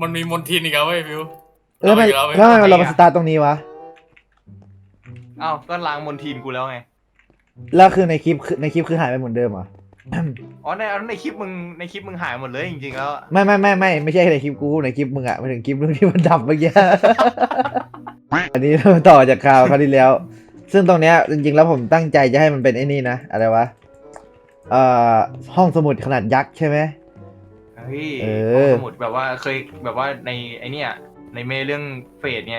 มันมีมนทินอีกแล้วเว้ยฟิวแล้วทำไมเอาอีกแล้วทำไมเว้ยเรามาสตาร์ทตรงนี้วะเอ้าก็ล้างมนทินกูแล้วไง แล้วคือในคลิปคือในคลิปคือหายไปเหมือนเดิมเหรอ อ๋อในในคลิปมึงในคลิปมึงหายหมดเลยจริงๆแล้วไม่ไม่ไม่ไม่ไม่ใช่ในคลิปกูในคลิปมึงอะไม่ถึงคลิปมึงที่มันดับเมื่อกี้ อันนี้เราต่อจากข่าวคราวที่แล้ว ซึ่งตรงเนี้ยจริงๆแล้วผมตั้งใจจะให้มันเป็นไอ้นี่นะอะไรวะเอ่อห้องสมุดขนาดยักษ์ใช่ไหม เฮ้ยเออห้องสมุดแบบว่าเคยแบบว่าในไอเนี้ยในเมเรื่องเฟดไง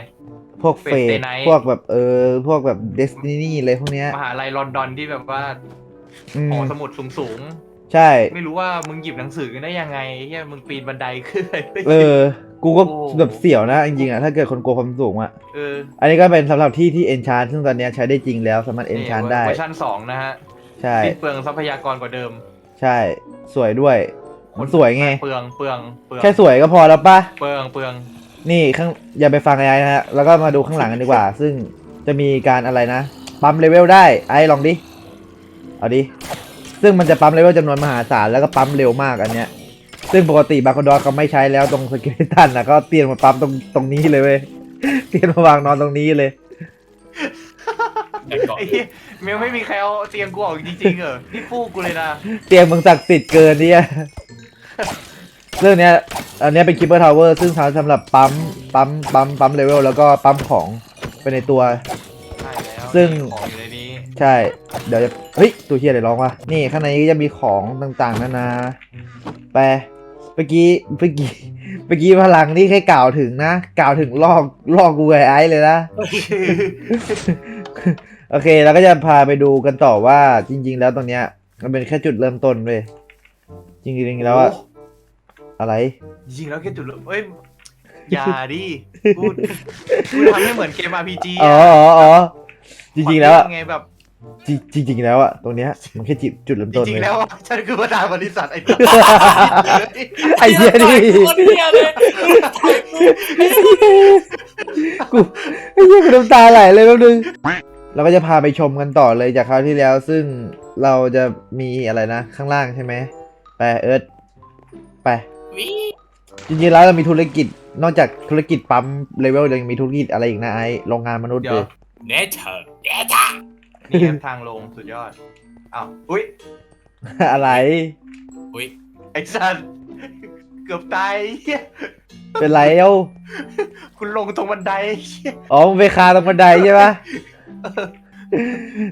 พวกเฟ Fate ส Stay Night พวกแบบเออ พวกแบบเดสตินีอะไรพวกเนี้ยมหาลัยลอนดอนที่แบบว่าอืมหอสมุดสูงใช่ ๆไม่รู้ว่ามึงหยิบหนังสือกันได้ยังไงเฮียมึงปีนบันไดขึ้นไป เออ กูก็โอ้แบบเสี่ยวนะจริงๆอะถ้าเกิดคนกลัวความสูงอะเอออันนี้ก็เป็นสำหรับที่ที่เอนชานซึ่งตอนเนี้ยใช้ได้จริงแล้วสามารถเอนชานได้ เวอร์ชันสองนะฮะใช่ สิ้นเปลืองทรัพยากรกว่าเดิม ใช่ สวยด้วย มันสวยไง เปลืองเปลืองเปลืองแค่สวยก็พอแล้วปะเปลืองเปลืองนี่ข้างอย่าไปฟังไอ้นะฮะแล้วก็มาดูข้างหลังกันดีกว่า ซึ่งจะมีการอะไรนะปั๊มเลเวลได้ไอ้ลองดิเอาดิซึ่งมันจะปั๊มเลเวลจำนวนมหาศาลแล้วก็ปั๊มเร็วมากอันเนี้ยซึ่งปกติบาร์คดอเขาไม่ใช้แล้วตรงสเกเลตันนะก็เตรียมมาปั๊มตรงตรงนี้เลยเว้ยเตรียมมาวางนอนตรงนี้เลยแต่ก่อนไอ้เหี้ยเมลไม่มีใครเอาเตียงกูออกจริงๆเหรอนี่ฟูกกูเลยนะ เตียงมึงศักดิ์สิทธิ์เกินเนี่ย เรื่องเนี้ยอันเนี้ยเป็นคิปเปอร์ทาวเวอร์ซึ่งทำสำหรับปั๊มปั๊มปั๊มปั๊มเลเวลแล้วก็ปั๊มของไปในตัว ใช่แล้วซึ่ง ของอยู่ในนี้ใช่ เดี๋ยวจะเฮ้ยตัวเฮียอะไรร้องวะนี่ข้างในก็จะมีของต่างๆนานาไปเมื่อกี้เมื่อกี้เมื่อกี้พลังนี่แค่กล่าวถึงนะ กล่าวถึงลอกลอกกูไอ้ไอ้เลยนะ โอเคเราก็จะพาไปดูกันต่อว่าจริง ๆ แล้วตรงเนี้ยมันเป็นแค่จุดเริ่มต้นเว้ย จริงๆแล้วอะอะไร จริงๆแล้วแค่จุดเริ่มเอ้ยอย่าดิพูดพูดทำให้เหมือนเกม RPG อ๋ออะอ๋ออ๋อจริงๆแล้วอะไงแบบจริงจริง ๆ แล้วอะตรงเนี้ยมันแค่จุดจุดเริ่มจต้นริงเว้ๆยแล้วอะฉันคือประธานบริษัทไอ้ไอ้เหี้ยนี่โคตรเหี้ยเลยกูไอ้เหี้ยกูน้ำตาไหลเลยแป๊บนึงเราก็จะพาไปชมกันต่อเลยจากคราวที่แล้ว ซึ่งเราจะมีอะไรนะ ข้างล่างใช่ไหม ไปเอิร์ธไป วิจริงๆแล้วเรามีธุรกิจ นอกจากธุรกิจปั๊มเลเวลยังมีธุรกิจอะไรอีกนะไอโรงงานมนุษย์เดี๋เลยวย เนเธอร์เนเธอร์นี่ครับทางลงสุดยอดอ้าวอุ้ยอะไร อุ้ยไอ้สันเกือบตายเหี้ยเป็นไรเอ้าคุณลงตรงบันไดเหี้ยอ๋อมึงไปคาตรงบันไดใช่ปะ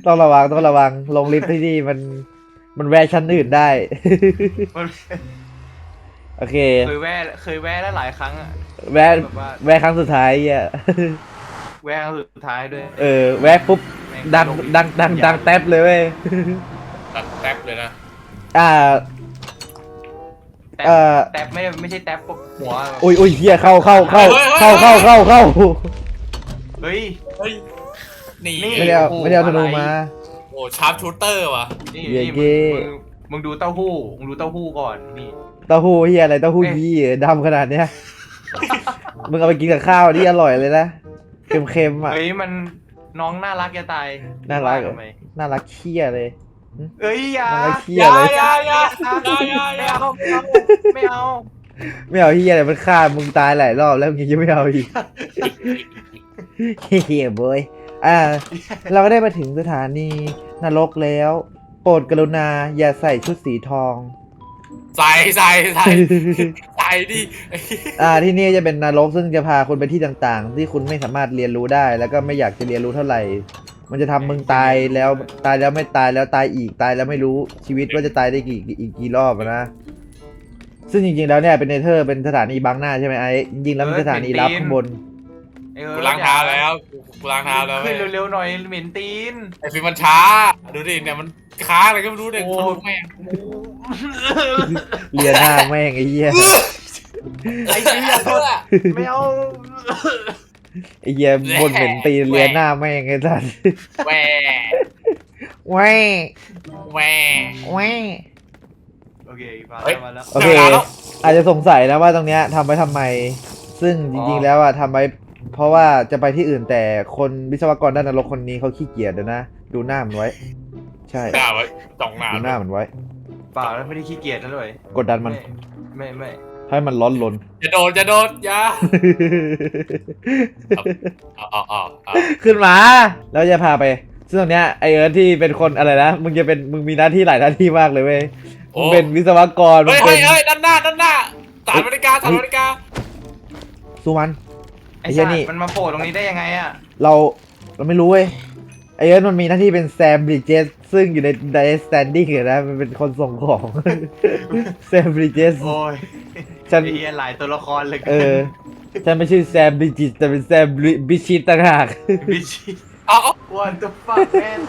ต้องระวังต้องระวังลงลิฟต์ที่นี่มัน มันแวะชั้นอื่นได้ มันโอเค เคยแวะเคยแวะแล้วหลายครั้งอะแวะแบบว่าแวะครั้งสุดท้ายอะแวะครั้งสุดท้ายด้วยเออ แวะปุ๊บ แม่ดังลอีกดังดังดังแท็บเลยเว้ย ตัดแท็บเลยนะ อ่า แท็บเอ่อ แท็บไม่ไม่ใช่แท็บหัวอุ้ยอุ้ยเฮียเข้าเข้าเข้าเข้าเข้าเข้าเข้าเฮ้ย เฮ้ย นี่นี่ไม่ได้เอาโอ้โหไม่ได้เอาธนูอะไรมา โอ้ชาร์ปชูเตอร์ว่ะนี่เย้นี่เย้มึงมึงมึงดูเต้าหู้มึงดูเต้าหู้ก่อนนี่ เต้าหู้เฮียอะไรเต้าหู้เอ๊ะยี่ดำขนาดเนี้ย มึงเอาไปกินกับข้าวนี่อร่อยเลยนะเค็มๆอะ เฮ้ยมันน้องน่ารักจะตายน่ารักเหรอ ทำไมน่ารักเคี้ยเลย เอ้ยอย่าน่ารักเคี้อยย่าเลย อย่าอย่าไม่อย่าอย่าเอาไม่เอา ไม่เอาเฮียอะไรมันฆ่ามึงตายหลายรอบแล้วมึงยังไม่เอาอีก เฮียบอย อ่า เราก็ได้มาถึงสถานีนรกแล้ว โปรดกรุณาอย่าใส่ชุดสีทอง ใส่ใส่ใส่ใส่ดิอ่าที่นี่จะเป็นนรกซึ่งจะพาคุณไปที่ต่างๆ ที่คุณไม่สามารถเรียนรู้ได้ แล้วก็ไม่อยากจะเรียนรู้เท่าไหร่ มันจะทำมึงตายแล้วตายแล้วไม่ตายแล้วตายอีกตายแล้วไม่รู้ชีวิตว่าจะตายได้กี่อีกกี่รอบอะนะ ซึ่งจริงๆแล้วเนี่ยเป็นเนเธอร์เป็นสถานีบังหน้าใช่ไหมไอ้จริงๆแล้วเป็นสถานีลับข้างบน เออกูล้างเท้าแล้วกูล้างเท้าแล้วขึ้นเร็วๆหน่อยเหม็นตีน ไอ้ฟิล์มมันช้า ดูดิเนี่ยมันค้างอะไรก็ไม่รู้เนี่ยโอ้ ทะลุแม่งเรียนหน้าแม่งไอ้เหี้ยไอ้เหี้ยเพื่อไม่เอา ไอ้เหี้ยบนเหม็นตีนเรียนหน้าแม่งไอ้สัสแหวแหวแหวแหวโอเคมาเฮ้แล้ย วมาแล้ว โอเค อาจจะสงสัยนะว่าตรงเนี้ยทำไว้ทำไม ซึ่งจริงๆแล้วอะทำไว้ เพราะว่าจะไปที่อื่นแต่คนวิศวกรด้านนรกคนนี้เขาขี้เกียจเดี๋ยวนะ ดูหน้ามันไว้ ใช่หน้าไว้จ้องหน้าดูหน้ามันไว้เปล่าแล้วไม่ได้ขี้เกียจนะเลยกดดันมัน ไม่ไม่ให้มันร้อนลนจะโดนจะโดนอย่าเอาเอาเอาเอาขึ้นมา แล้วจะพาไป ซึ่งตรงเนี้ยไอเอิร์ธที่เป็นคนอะไรนะมึงจะเป็นมึงมีหน้าที่หลายหน้าที่มากเลยเว้ยมึงเป็นวิศวกรมึเฮ้งยเป็เฮ้นยเฮ้ยด้านหน้าด้านหน้าสถานบริการสถานบริการสู้มัน ไอ้ไอ้เหี้สัยตนี่ ว์มันมาโผล่ตรงนี้ได้ยังไงอะเราเราไม่รู้เว้ยไอเอิร์ธมันมีหน้าที่เป็นแซมบริดเจสซึ่งอยู่ในไดสแตนดิ้งเลยนะมันเป็นคนส่งของ แซมบริดเจส โอ้ยฉัน ไอ้เหี้ยหลายตัวละครเลยเออฉันไม่ชื่อแซมบริดจิตแต่เป็นแซมบิชิตต่างหาก บิชิเอาเอาวันตัวฟักแมน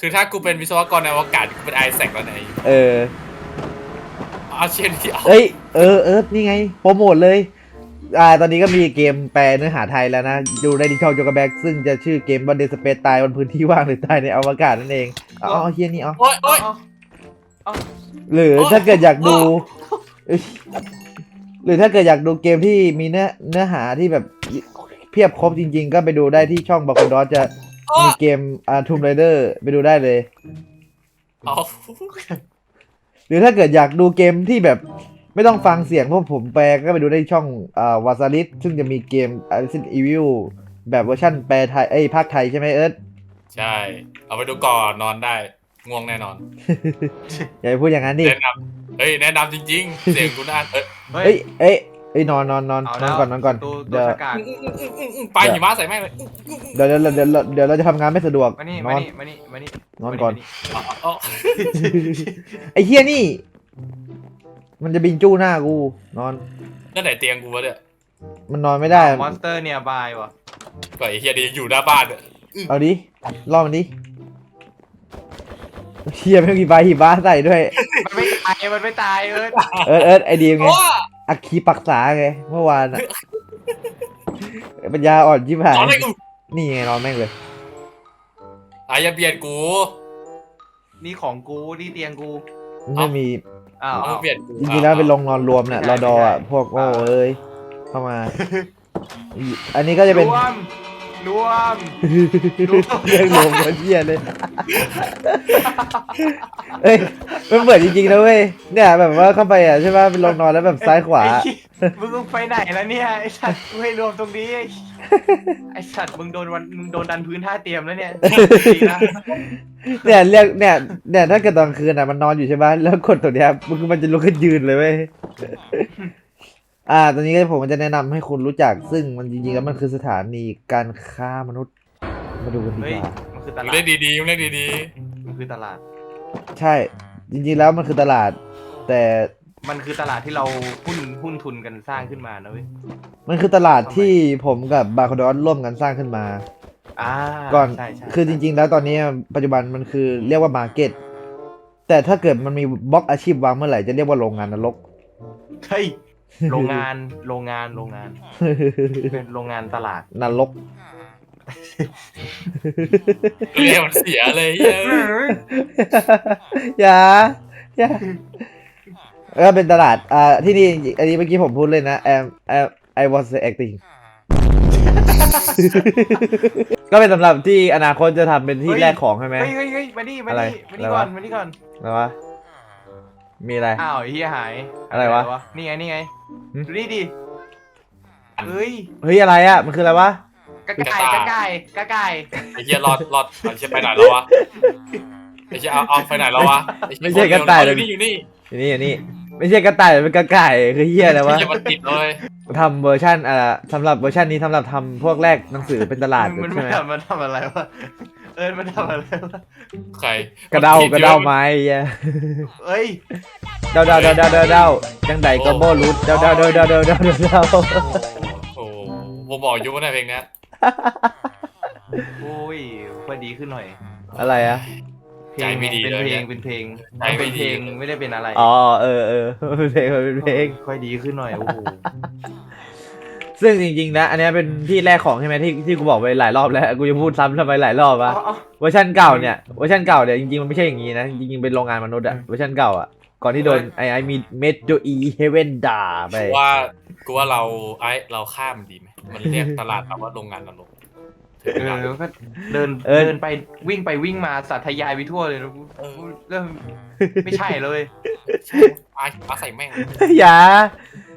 คือถ้ากูเป็นวิศวกรในอวกาศกูเป็นไอแซคแล้วไหนยเออ เอาเชียร์ที่เอาเอ้ยเออเออนี่ไงโปรโมทเลย อ่าตอนนี้ก็มีเกมแปลเนื้อหาไทยแล้วนะดูในดิจิทัลโจกแบ็กซึ่งจะชื่อเกมวันเดสเปซตายบนพื้นที่ว่างหรือตายในอวกาศนั่นเองเอาเอาเฮียนี่เอาโอ๊ยโอ๊ยหรือถ้าเกิดอยากดูเอ้ยหรือถ้าเกิดอยากดูเกมที่มีเนื้อเนื้อหาที่แบบเพียบครบจริง ๆ ก็ไปดูได้ที่ช่องบัคดอสจะโอ๊มียเกมอ่าทูมไรเดอร์ไปดูได้เลยเอาหรือถ้าเกิดอยากดูเกมที่แบบ ไม่ต้องฟังเสียงพวกผมแปลก็ไปดูได้ที่ช่องอ่าวาซาริสซึ่งจะมีเกม Resident Evil แบบเวอร์ชันแปลไทยเอ้ยภาคไทยใช่ไหมเอิร์ธใช่ เอาไปดูก่อนนอนได้ ง่วงแน่นอน อย่าไปพูดอย่างนั้นดิ แนะนำเฮ้ย แนะนำจริง ๆ เสียงกูน่าเอ้ยเฮ้เอ้ยย เอ้ยเอ้ยนอนนอนนอนเอานแล้อนว ก่อนนอนก่อน ตัวตัเดี๋วยว สกัดปลาหิมะใส่แม่งเลยเดี๋ยวเดี๋ยวเดี๋ยวเดี๋ยวเราจะทำงานไม่สะดวกมานี่นมาอนนี่มานี่มานี่นอนก่อนเอาเอาเอาไอ้เฮียนี่ มันจะบินจู้หน้ากู นอน นั่นไหนเตียงกูวะเนี่ยมันนอนไม่ได้ มอนสเตอร์เนี่ยบายว่ะก็ไอ้เฮียดีอยู่หน้าบ้านเนี่ยเอาดิล่อมันดิเฮียไม่มีใบหีบ้าใส่ด้วย มันไม่ตายมันไม่ตายเออเอิร์ธเอิร์ธไอดีมไงโอ้อักคีปักษาไงเมื่อวานอะปัญญาอ่อนชิบหายตอนไหนกูนี่ไงนอนแม่งเลยอายาเบียดกู นี่ของกูนี่เตียงกู ไม่มี อ้าวเอาอ้าวเบียดกูจริงๆแล้วเป็นโรงนอนรวมเนี่ยไม่รได้อดออะไม่ได้พวกโง่อ่าเอ้ยเข้ามา อันนี้ก็จะเป็น รวม รวมเรื่องรวมคนเหี้ยเลยเอ้ยมันเหมือนจริงๆนะเว้ยเนี่ยแบบว่าเข้าไปอะใช่ป่ะเป็นโรงนอนแล้วแบบซ้ายขวา ไอ้เหี้ยมึงไปไหนแล้วเนี่ยไอ้สัตว์กูให้รวมตรงนี้ไอ้ไอ้สัตว์มึงโดนวันมึงโดนดันพื้นท่าเตรียมแล้วเนี่ยดีนะเนี่ยเรียกเนี่ยเนี่ยถ้าเกิดตอนคืนอะมันนอนอยู่ใช่ป่ะแล้วกดตัวเนี้ยมันมันจะลุกขึ้นยืนเลยเว้ย อ่า ตอนนี้ก็ผมมันจะแนะนำให้คุณรู้จัก ซึ่งมันจริงๆแล้วมันคือสถานีการค้ามนุษย์ มาดูกันดีเฮ้ย กว่า มันคือตมึงลาเล่ดนดีๆมึงเล่นดีมันคือตลาด ใช่ จริงๆแล้วมันคือตลาด แต่มันคือตลาดที่เราหุ้นหุ้นทุนกันสร้างขึ้นมานะเว้ย มันคือตลาดที่ผมกับบาร์คดอนร่วมกันสร้างขึ้นมา อ่าก่อน ใช่ใช่คือจริงๆ แล้วตอนนี้ปัจจุบันมันคือเรียกว่ามาร์เก็ต แต่ถ้าเกิดมันมีบล็อกอาชีพวางเมื่อไหร่จะเรียกว่าโรงงานนรก เฮ้ย โรงงานโรงงานโรงงาน เป็นโรงงานตลาดนรกๆเรียกมันเสียเลยเหี้ยอย่าอย่าก็เป็นตลาดอ่าที่นี่อันนี้เมื่อกี้ผมพูดเลยนะ I I I was acting ก็เป็นสำหรับที่อนาคตจะทำเป็นที่เฮ้ยแรกของใช่ไหม เฮ้ยเฮ้ยเฮ้ยมานี่มาอะไรนี่มานี่อะไรก่อวะนมานี่ก่อนแล้ววะมีอะไร อ้าวไอ้เฮียหายอะไรวะ นี่ไงนี่ไงหึ ดูนี่ดิเฮ้ยเฮ้ยอะไรอะ มันคืออะไรวะ กระไก่กระไก่กระไก่ไอ้เฮียรอดรอดไอ้เฮียไปไหนแล้ววะไอ้เฮียเอาเอาไปไหนแล้ววะอ้เหี้ยไม่ใช่กระต่าย อยู่นี่อยู่นี่อันนี้อันนี้ไม่ใช่กระต่ายเป็นกระไก่คือเฮียอะไรไอ้วะเฮียมันติดเลยทำเวอร์ชันอ่าสำหรับเวอร์ชันนี้สำหรับทำพวกแรกหนังสือเป็นตลาดมันใช่มันไหมทำมันทำอะไรวะ เอิญมันทำอะไรวะใครกระเดากระเดาไม้เหี้ยเอ้ยเดาเดาเดาเดาเดาเดาจังใดก็บ่รูดเดาเดาเดาเดาเดาเดาเดาโอ้โหผมบอกยุ่งนะเพลงนี้ยโอ้ยพอดีขึ้นหน่อยอะไรอะเพลใจงไม่ดีเป็นเพลงเป็นเพลงไม่เป็นเพลงไม่ได้เป็นอะไรอ๋อเออเออเพลงเป็นเพลงค่อยดีขึ้นหน่อยโอ้โห ซึ่งจริงๆนะ อันเนี้ยเป็นที่แรกของใช่ไหมที่ที่กูบอกไปหลายรอบแล้วกูจะพูดซ้ำทำไมหลายรอบเอาวะเอาเวอร์ชันเก่าเนี่ยเวอร์ชันเก่าเนี่ยจริงๆมันไม่ใช่อย่างนี้นะจริงๆเป็นโรงงานมนุษย์อะเวอร์ชันเก่าอะก่อนที่โดนไอไอมีเมโจอีเฮเวนด่าไปกูว่ากูว่าเราไอ้เราข้ามดีไหมมันเรียกตลาดเราว่าโรงงานนรกถึงเอแล้วอก็เดินเออเดินไปวิ่งไปวิ่งมาสัตว์ทะยายไปทั่วเลยนะเริ่มไม่ใช่เลยใช่ปาปาใส่แม่งอย่า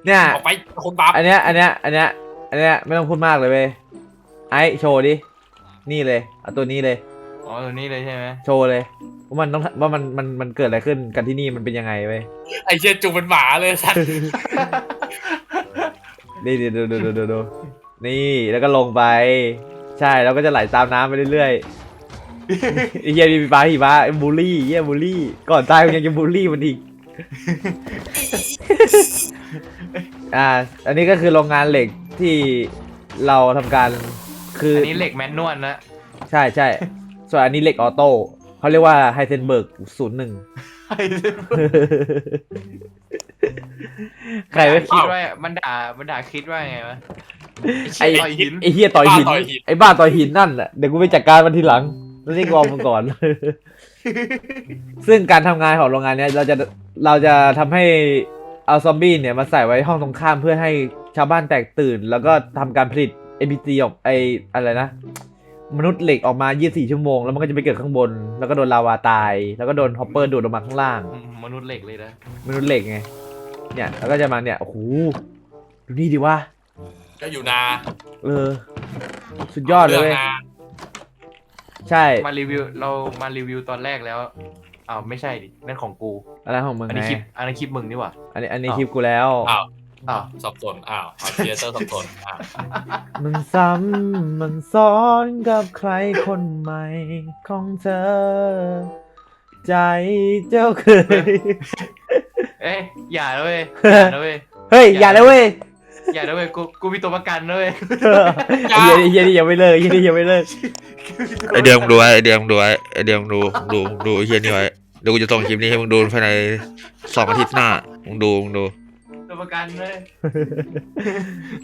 เนี่ย ออกไปคนบัฟอันเนี้ย อันเนี้ย อันเนี้ย อันเนี้ยไม่ต้องพูดมากเลยเว้ย ไอโชว์ดิ นี่เลย เอาตัวนี้เลย อ๋อตัวนี้เลยใช่ไหมโชว์เลยว่ามันต้องว่ามันมันมันเกิดอะไรขึ้นกันที่นี่มันเป็นยังไงเว้ย ไอ้เชี่ยจูงเป็นหมาเลยสัตว์นี่ดูดูดูดูดูดูนี่แล้วก็ลงไป ใช่แล้วก็จะไหลตามน้ำไปเรื่อยๆไอ้เหี้ยมีปลาหิมะไอ้บูลลี่เหี้ยบูลลี่ ก่อนตายมันยังจะบูลลี่มันอีก อ่า อันนี้ก็คือโรงงานเหล็กที่เราทำการคืออัอันนี้เหล็กแมนนวลนะใช่ใช่ส่วนอันนี้เหล็กออโต้เขาเรียกว่าไฮเซนเบิร์กศูนย์หนึ่งใครไม่คิดว่ามันด่ามันด่าคิดว่าไงวะไอ้ ไอ้ต่อยหินไอ้เฮียต่อยหิน ไอ้บ้าต่อยหินนั่นแหละเดี๋ยวกูไปจัดการมันทีหลังแล้วนี่กองมันก่อน ซึ่งการทำงานของโรงงานเนี้ยเราจะเราจะทำให้ เอาซอมบี้เนี่ยมาใส่ไว้ห้องตรงข้ามเพื่อให้ชาวบ้านแตกตื่น แล้วก็ทำการผลิต NPC ออกไออะไรนะ มนุษย์เหล็กออกมา 24 ชั่วโมง แล้วมันก็จะไปเกิดข้างบน แล้วก็โดนลาวาตาย แล้วก็โดนฮอปเปอร์ดูดลงมาข้างล่างอืมมนุษย์เหล็กเลยนะมนุษย์เหล็กไง เนี่ยแล้วก็จะมาเนี่ย โอ้โห ดูนี่ดิว่า ก็อยู่นาเออ สุดยอดเลยเว้ยนาใช่ มารีวิวเรามารีวิวตอนแรกแล้ว อ้าวไม่ใช่ดินั่นของกู อะไรของมึงอันไงนี้คลิปอันนี้คลิปมึงนี่หว่า อันนี้อันนี้อ้าว คลิปกูแล้ว อ้าวอ้าวสับสนอ้าวเอาเทียเตอร์สับสนอ้าวมันซ้ำมันซ้อนกับใครคนใหม่ของเธอ ใจเจ้าเคย เอ้ยอย่าเลยอย่าเลยเฮ้ย อย่าเลยเว้ยอย่าเลยกูกูมีตัวประกันเลยไอ้เหี้ยไอ้เหี้ยนี่ยังไม่เลิกไอ้เหี้ยนี่ยังไม่เลิก ไอเดียมงดูไว้ไอเดียมงดูไว้ไอเดียมงดูมึงดูมึงดูไอเฮียนี่ไว้ เดี๋ยวกูจะส่งคลิปนี้ให้มึงดูภายในสองอาทิตย์หน้า มึงดู มึงดู ตัวประกันเลย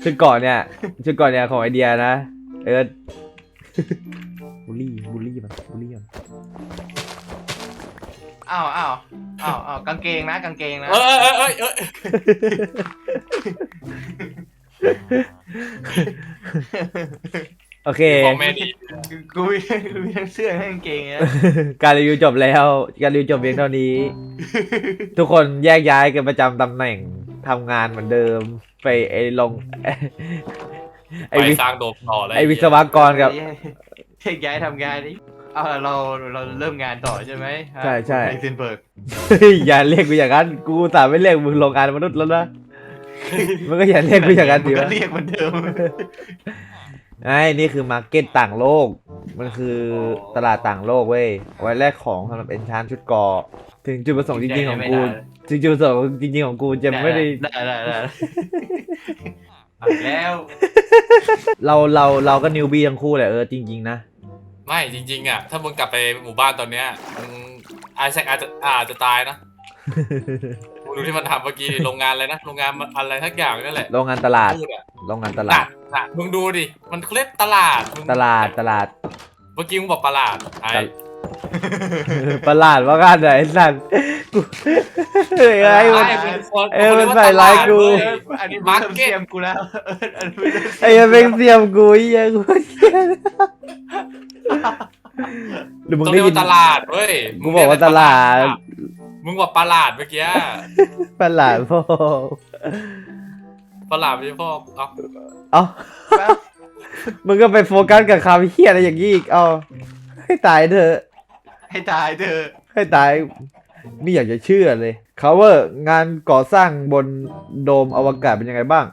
ชุดก่อนเนี่ยชุดก่อนเนี่ยของไอเดียนะ เออบูลลี่บูลลี่มันบูลลี่มันอ้าวอ้าวอ้าวอ้าวกางเกงนะกางเกงนะ เออเออเออเออ โอเคของแม่ดีกูมีกูมีทั้งเสื้อทั้งกางเกงนะการรีวิวจบแล้ว การรีวิวจบเพียงเท่านี้ ทุกคนแยกย้ายกันประจำตำแหน่งทำงานเหมือนเดิม ไปไอ้ลงไอ้ไปวิสร้างโดมต่อเลยไอ้วิศวกรกับเทกย้ายทำงานนี่เอาเราเราเริ่มงานต่อใช่ไหมใช่ใช่ ไอเซนเบิร์กเฮ้ยอย่าเรียกกูอย่างนั้น กูสามไม่เรียกมึงโรงงานมนุษย์แล้วนะ มันก็อย่าเรียกกูอย่างนั้นดิก็วะเรียกเหมือนเดิม ไอ้นี่คือมาร์เก็ตต่างโลก มันคือตลาดต่างโลกเว้ยเอาไว้แลกของสำหรับเอนชานชุดเกอถึงจุดประสงค์จริงๆของกูถึงจุดประสงค์จริงๆของกูจะไม่ได้ได้ได้ได้เอาแล้ว เราเราเราก็นิวบี้ทั้งคู่แหละเออจริง ๆ นะ ไม่จริง ๆอะถ้ามึงกลับไปหมู่บ้านตอนเนี้ยมึงไอแซคอาจจะอาจจะตายนะมึงดูที่มันทำเมื่อกี้ดิโรงงานอะไรนะโรงงานอะไรทักอย่างนั่นแหละโรงงานตลาดพูดอะโรงงานตหลานัดกห นักมึงดูดิ มันเคล็ดตลาดมึงตลาดตลาดเมื่อกี้มึงบอกตลาดไอ้ประหลาดว่ากันไหนสัตว์กูเฮ้ยไอ้มันเป็นคนเออมันใส่ร้ายกูเว้ยอันนี้มามาร์ร์เก็เก็ตตกูแล้วเอออันนี้ไอ้ยังเป็นเสียมกูไอ้ยังกูเสียหรือมึงต้องได้เรียกยินว่าตลาดเว้ยกูบอกว่าตลาด มึงบอกตลาดเมื่อกี้ประหลาดพ่อตลาดไม่ใช่พ่อเอ้า เอ้ามึงก็ไปโฟกัสกับคำเฮียอะไรอย่างนี้อีก เอ้าให้ตายเถอะ ให้ตายเถอะให้ตาย ไม่อยากจะเชื่อเลยเขาว่างานก่อสร้างบนโดมอวกาศเป็นยังไงบ้าง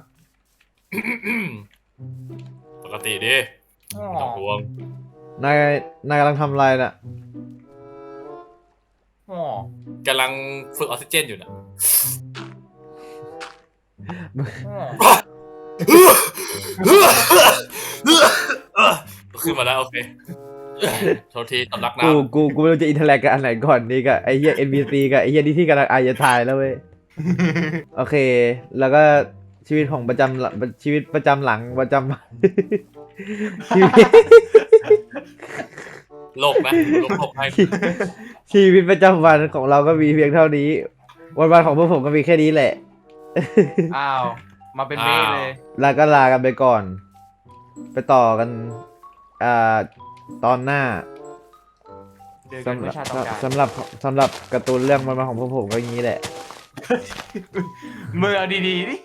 ปกติดิไม่ต้องห่วงนาย นายกำลังทำอะไรน่ะ อ๋อกำลังฝึกออกซิเจนอยู่นะอ๋อ ขึ้นมาแล้วโอเคโทษทีสำลักกูน้ำกูกูไม่รู้จะอินเทอร์แลกกับอันไหนก่อนนี่กับไอ้เหี้ย NPC กับไอ้เหี้ยที่ที่กำลังอายจะทายแล้วเว้ยโอเค แล้วก็ชีวิตของประจำหลังชีวิตประจำหลังประจำชีวิตโลกนะโลกโลกให้ชีวิตประจำวันของเราก็มีเพียงเท่านี้ วันวันๆของพวกผมก็มีแค่นี้แหละ อ้าว มาเป็นเมฆเลยแล้วก็ลากันไปก่อน ไปต่อกันอ่าตอนหน้าเดินกันสำหเมื่รัอบชาติต้องการสำหรับสำหรับการ์ตูนเรื่องมันมาของพวกผมก็อย่างนี้แหละมึงเอาดีๆดิ